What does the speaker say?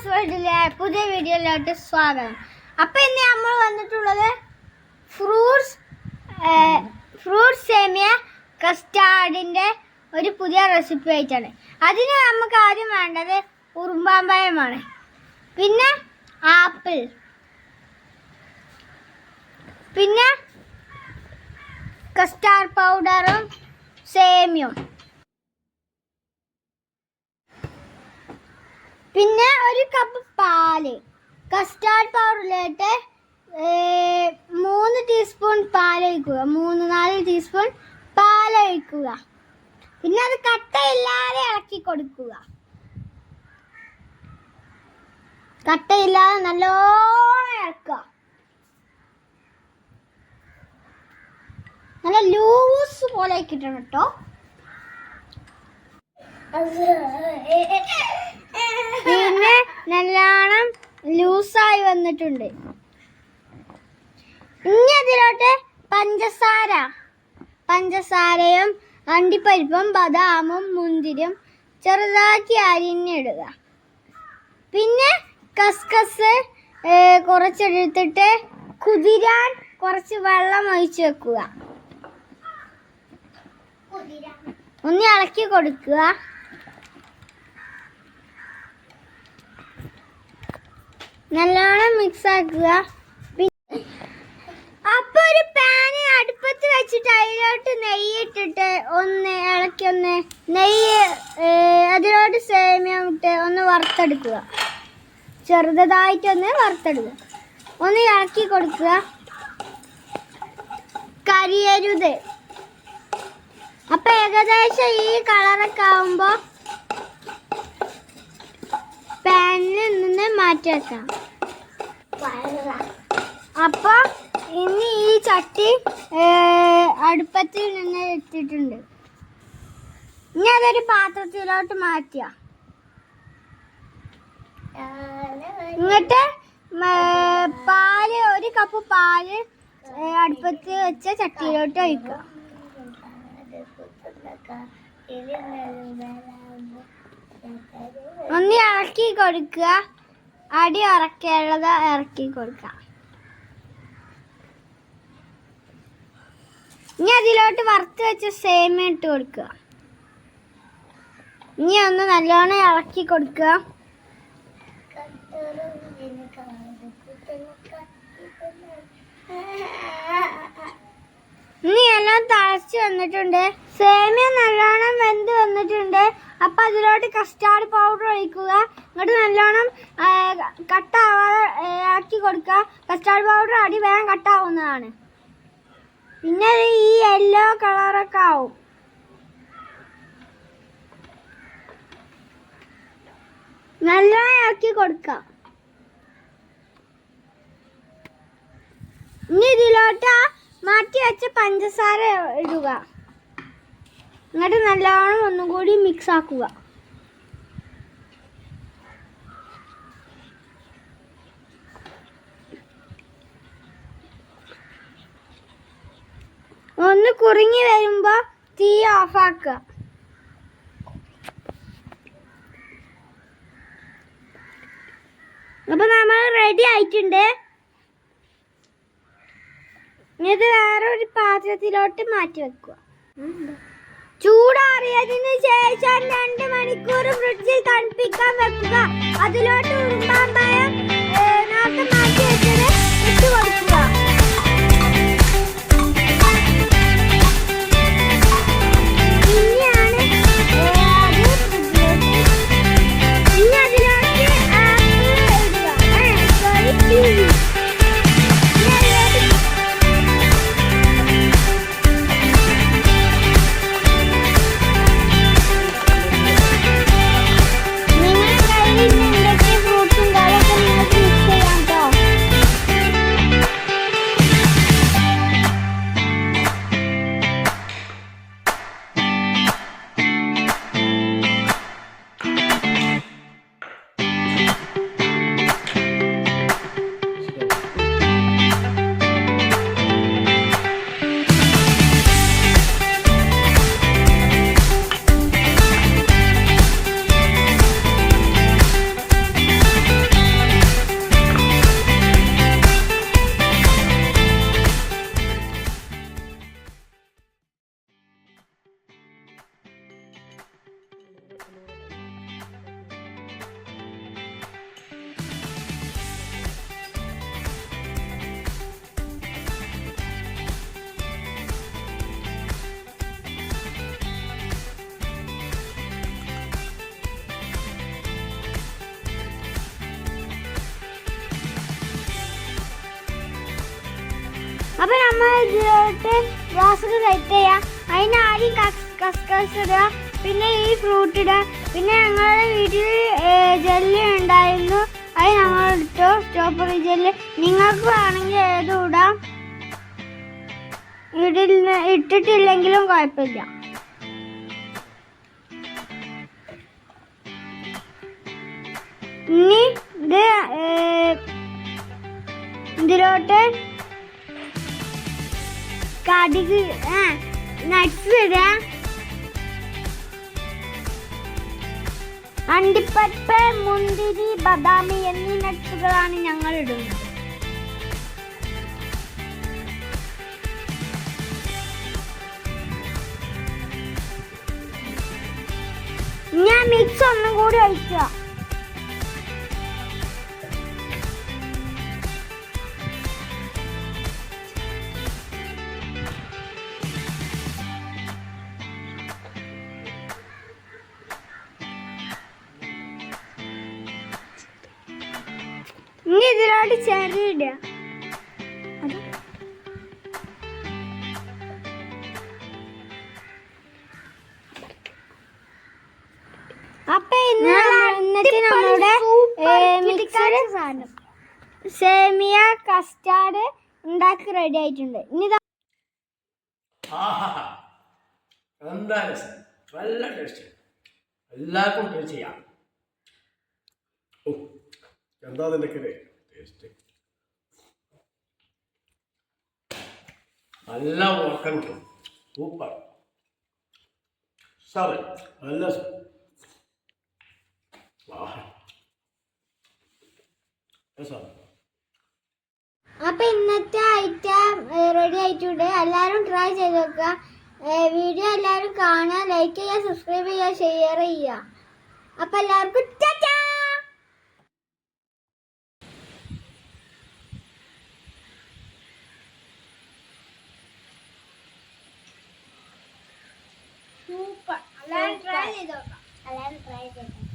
ഷാസ് വേൾഡിലെ പുതിയ വീഡിയോയിലോട്ട് സ്വാഗതം. അപ്പോൾ ഇന്ന് നമ്മൾ വന്നിട്ടുള്ളത് ഫ്രൂട്ട്സ് ഫ്രൂട്ട്സ് സേമിയ കസ്റ്റാർഡിന്റെ ഒരു പുതിയ റെസിപ്പി ആയിട്ടാണ്. അതിന് നമുക്ക് ആദ്യം വേണ്ടത് ഉറുമ്പാമ്പഴമാണ് പിന്നെ ആപ്പിൾ. പിന്നെ കസ്റ്റാർഡ് പൗഡറും സേമിയും പിന്നെ ഒരു കപ്പ് പാൽ. കസ്റ്റാർഡ് പൗഡറിലേക്ക് മൂന്ന് ടീസ്പൂൺ പാൽ ഒഴിക്കുക. മൂന്ന് നാല് ടീസ്പൂൺ പാൽ ഒഴിക്കുക. പിന്നെ അത് കട്ടയില്ലാതെ ഇളക്കി കൊടുക്കുക. കട്ടയില്ലാതെ നല്ലോണം ഇളക്കുക. നല്ല ലൂസ് പോലെ കിട്ടണം കേട്ടോ. നല്ലോണം ലൂസായി വന്നിട്ടുണ്ട്. ഇനി അതിലോട്ട് പഞ്ചസാര. പഞ്ചസാരയും അണ്ടിപ്പരിപ്പും ബദാമും മുന്തിരിയും ചെറുതാക്കി അരിഞ്ഞിടുക പിന്നെ കസ്കസ് കുറച്ചെടുത്തിട്ട് കുതിരാൻ കുറച്ച് വെള്ളം ഒഴിച്ച് വെക്കുക. ഒന്ന് ഇളക്കി കൊടുക്കുക. നല്ലോണം മിക്സ് ആക്കുക. അപ്പൊ ഒരു പാന് അടുപ്പത്ത് വെച്ചിട്ട് അതിലോട്ട് നെയ്യ് ഇട്ടിട്ട് ഒന്ന് ഇളക്കി ഒന്ന് നെയ്യ് അതിലോട്ട് സേമിയ ഇട്ട് ഒന്ന് വറുത്തെടുക്കുക. ചെറുതായിട്ടൊന്ന് വറുത്തെടുക്കുക. ഒന്ന് ഇളക്കി കൊടുക്കുക. കരിയരുത്. അപ്പൊ ഏകദേശം ഈ കളറൊക്കെ ആവുമ്പോ പാനിൽ നിന്ന് മാറ്റി അപ്പൊ ഇനി ഈ ചട്ടി അടുപ്പത്തിൽ നിന്ന് എത്തിയിട്ടുണ്ട് ഇനി അതൊരു പാത്രത്തിലോട്ട് മാറ്റിയ എന്നിട്ട് പാൽ ഒരു കപ്പ് പാൽ അടുപ്പത്ത് വെച്ച ചട്ടിയിലോട്ട് ഒഴിക്കുക. ഒന്ന് ഇളക്കി കൊടുക്കുക. അടി ഉറക്കേണ്ടത് ഇറക്കി കൊടുക്കാം. ഇനി അതിലോട്ട് വറുത്ത് വെച്ച സേമിയ ഇട്ട് കൊടുക്കുക. ഇനി ഒന്ന് നല്ലോണം ഇളക്കി കൊടുക്കുക. ഇനി എല്ലാം തിളച്ച് വന്നിട്ടുണ്ട്. സേമിയ നല്ലോണം വെന്ത് വന്നിട്ടുണ്ട്. അപ്പൊ അതിലോട്ട് കസ്റ്റാർഡ് പൗഡർ ഒഴിക്കുക. എന്നിട്ട് നല്ലോണം കട്ടാവാതെ ആക്കി കൊടുക്കുക. കസ്റ്റാർഡ് പൗഡർ അടി വേഗം കട്ടാവുന്നതാണ്. പിന്നെ ഈ യെല്ലോ കളറൊക്കെ ആവും. നല്ലോണം ഇറക്കി കൊടുക്കാം ഇനി ഇതിലോട്ട് മാറ്റി വെച്ച പഞ്ചസാര ഇടുക. എന്നിട്ട് നല്ലോണം ഒന്നും കൂടി മിക്സ് ആക്കുക. ഒന്ന് കുറുങ്ങി വരുമ്പോൾ തീ ഓഫാക്കുക അപ്പൊ നമ്മൾ റെഡി ആയിട്ടുണ്ട്. ഇത് വേറെ ഒരു പാത്രത്തിലോട്ട് മാറ്റി വെക്കുക. ചൂടാറിയതിന് ശേഷം രണ്ട് മണിക്കൂർ ഫ്രിഡ്ജിൽ തണുപ്പിക്കാൻ വെക്കുക. അതിലോട്ട് നേരത്തെ മാറ്റി വെച്ചത് അപ്പൊ നമ്മൾ ഇതിലോട്ട് റോസൊക്കെ സെറ്റ് ചെയ്യാം. അതിന് ആദ്യം കസ്കസ് ഇടുക. പിന്നെ ഈ ഫ്രൂട്ട് ഇടുക. പിന്നെ ഞങ്ങളുടെ വീട്ടിൽ ജെല്ലി ഉണ്ടായിരുന്നു. അത് ഞങ്ങൾ ഇട്ടു സ്ട്രോബെറി ജെല്ല് നിങ്ങൾക്ക് വേണമെങ്കിൽ ഏതും ഇടാം. ഇടില്ല ഇട്ടിട്ടില്ലെങ്കിലും കുഴപ്പമില്ല. ഇനി ഇത് ഇതിലോട്ട് കടുക് ആ നട്സ് ഇടുക അണ്ടിപ്പരിപ്പ് മുന്തിരി ബദാമി എന്നീ നട്സുകളാണ് ഞങ്ങൾ ഇടുന്നത്. ഞാൻ മിക്സ് ഒന്നും കൂടി ഒഴിക്കുക. ഇനി ഇതിലോട്ട് ചെറി ഇടുക. അത് അപ്പൊ ഇന്ന് ഇന്നത്തെ നമ്മുടെ മിക്സർ സേമിയ കസ്റ്റാർഡ് ഉണ്ടാക്കി റെഡി ആയിട്ടുണ്ട്. ഇനി എന്താ രസം? നല്ല ടേസ്റ്റ് എല്ലാവർക്കും ട്രൈ ചെയ്യാം. എന്താ അതിന്റെ ടേസ്റ്റ് നല്ല ഉറക്കം കിട്ടും. സൂപ്പർ സാറ് നല്ല അപ്പൊ ഇന്നത്തെ ഐറ്റം റെഡി ആയിട്ടുണ്ട്. എല്ലാവരും ട്രൈ ചെയ്ത് നോക്കുക. വീഡിയോ എല്ലാവരും കാണുക ലൈക്ക് ചെയ്യുക സബ്സ്ക്രൈബ് ചെയ്യുക ഷെയർ ചെയ്യുക. അപ്പൊ എല്ലാവർക്കും సూపర్ అలా ట్రై చేద్దాం. అలా ట్రై చేద్దాం.